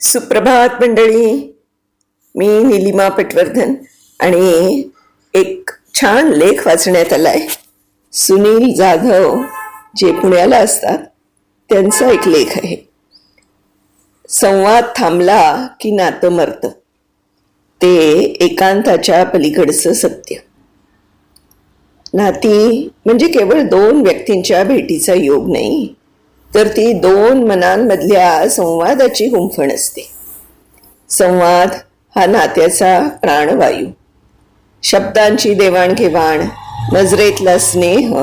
सुप्रभात मंडळी. मी निलिमा पटवर्धन आणि एक छान लेख वाचण्यात आला आहे सुनील जाधव जे पुण्याला असतात त्यांचा एक लेख आहे. संवाद थांबला की नातं मरतं. ते एकांताच्या पलीकडचं सत्य. नाती म्हणजे केवळ दोन व्यक्तींच्या भेटीचा योग नाही तर ती दोन मनांमधल्या संवादाची गुंफण असते. संवाद हा नात्याचा प्राणवायू. शब्दांची देवाणघेवाण नजरेतला स्नेह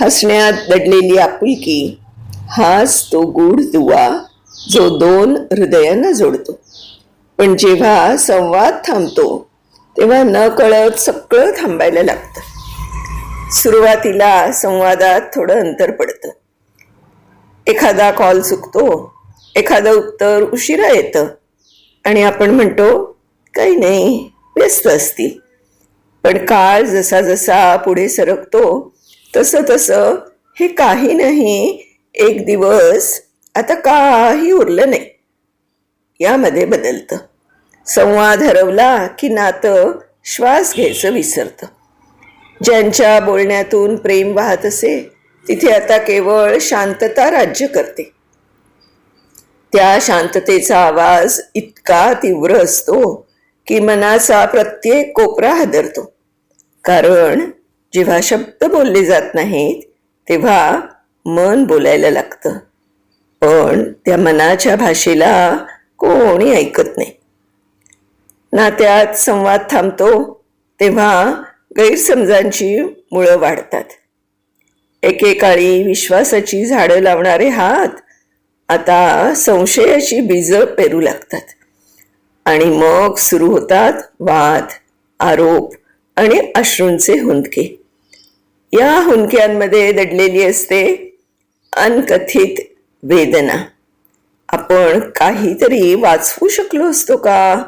हसण्यात दडलेली आपुलकी हाच तो गूढ दुवा जो दोन हृदयांना जोडतो. पण जेव्हा संवाद थांबतो तेव्हा न कळत सगळं थांबायला लागतं. सुरुवातीला संवादात थोडं अंतर पडतं. एखादा कॉल चुकतो एखादं उत्तर उशिरा येतं. आणि आपण म्हणतो काही नाही व्यस्त असतील. पण काळ जसा जसा पुढे सरकतो तसं तसं हे काही नाही एक दिवस आता काही उरलं नाही. यामध्ये बदलतं. संवाद हरवला की नातं श्वास घ्यायचं विसरतं. ज्यांच्या बोलण्यातून प्रेम वाहत असे तिथे आता केवळ शांतता राज्य करते. त्या शांततेचा आवाज इतका तीव्र असतो की मनाचा प्रत्येक कोपरा हादरतो. कारण जेव्हा शब्द बोलले जात नाहीत तेव्हा मन बोलायला लागतं. पण त्या मनाच्या भाषेला कोणी ऐकत नाही. नात्यात संवाद थांबतो तेव्हा गैरसमजांची मुळं वाढतात. एकेकाळी विश्वासाची झाडं लावणारे हात आता संशयाची बीज पेरू लागतात. आणि मग सुरू होतात वाद आरोप आणि अश्रूंचे हुंदके. या हुंदक्यांमध्ये दडलेली असते अनकथित वेदना. आपण काहीतरी वाचवू शकलो असतो का?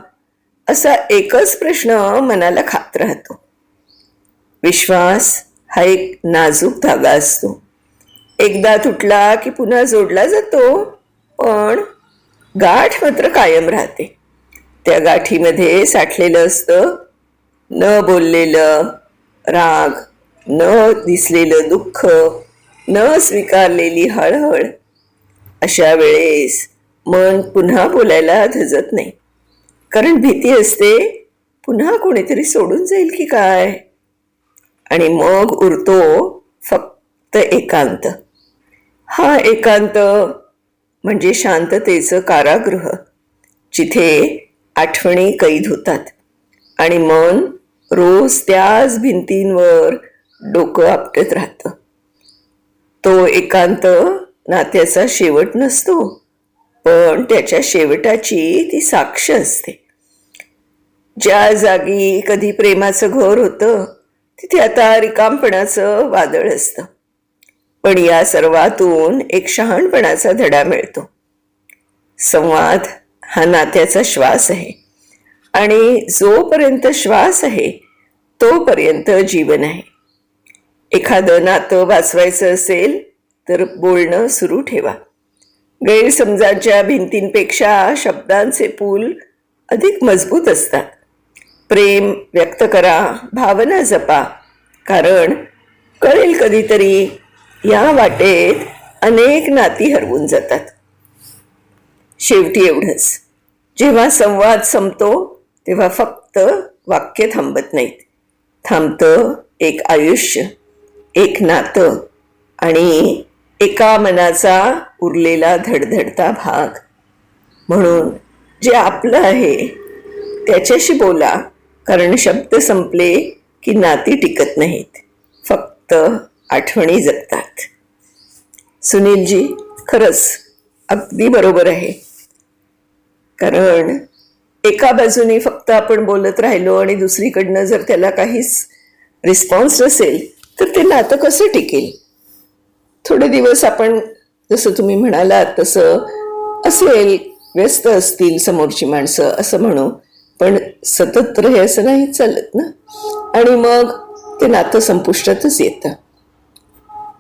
असा एकच प्रश्न मनाला खात राहतो. विश्वास हा एक नाजूक धागा असतो. एकदा तुटला की पुन्हा जोडला जातो पण गाठ मात्र कायम राहते. त्या गाठीमध्ये साठलेलं असतं न बोललेलं राग न दिसलेलं दुःख न स्वीकारलेली हळहळ. अशा वेळेस मन पुन्हा बोलायला धजत नाही. कारण भीती असते पुन्हा कोणीतरी सोडून जाईल की काय? आणि मग उरतो फक्त एकांत. हा एकांत म्हणजे शांततेचं कारागृह जिथे आठवणी कैद होतात आणि मन रोज त्याच भिंतींवर डोकं आपटत राहतं. तो एकांत नात्याचा शेवट नसतो पण त्याच्या शेवटाची ती साक्ष असते. ज्या जागी कधी प्रेमाचं घर होतं तिथे आता रिकामपणाचं वादळ असतं. पण या सर्वातून एक शहाणपणाचा धडा मिळतो. संवाद हा नात्याचा श्वास आहे. आणि जोपर्यंत श्वास आहे तोपर्यंत जीवन आहे. एखादं नातं वाचवायचं असेल तर बोलणं सुरू ठेवा. गैरसमजाच्या भिंतींपेक्षा शब्दांचे पूल अधिक मजबूत असतात. प्रेम व्यक्त करा भावना जपा. कारण कळेल कधीतरी या वाटेत अनेक नाती हरवून जातात. शेवटी एवढंच. जेव्हा संवाद संपतो तेव्हा फक्त वाक्य थांबत नाहीत. थांबतं एक आयुष्य एक नातं आणि एका मनाचा उरलेला धडधडता भाग. म्हणून जे आपलं आहे त्याच्याशी बोला. कारण शब्द संपले की नाती टिकत नाहीत. फक्त आठवणी जगतात. सुनीलजी खरंच अगदी बरोबर आहे. कारण एका बाजूने फक्त आपण बोलत राहिलो आणि दुसरीकडनं जर त्याला काहीच रिस्पॉन्स नसेल तर ते नातं कसं टिकेल? थोडे दिवस आपण जसं तुम्ही म्हणालात तसं असेल व्यस्त असतील समोरची माणसं असं म्हणू. पण सतत हे असं नाही चालत ना. आणि मग ते नातं संपुष्टातच येतं.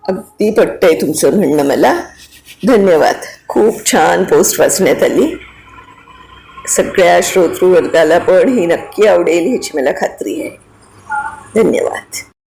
अगदी पटतंय तुमचं म्हणणं मला. धन्यवाद. खूप छान पोस्ट वाचण्यात आली. सगळ्या श्रोतृवर्गाला पण ही नक्की आवडेल ह्याची मला खात्री आहे. धन्यवाद.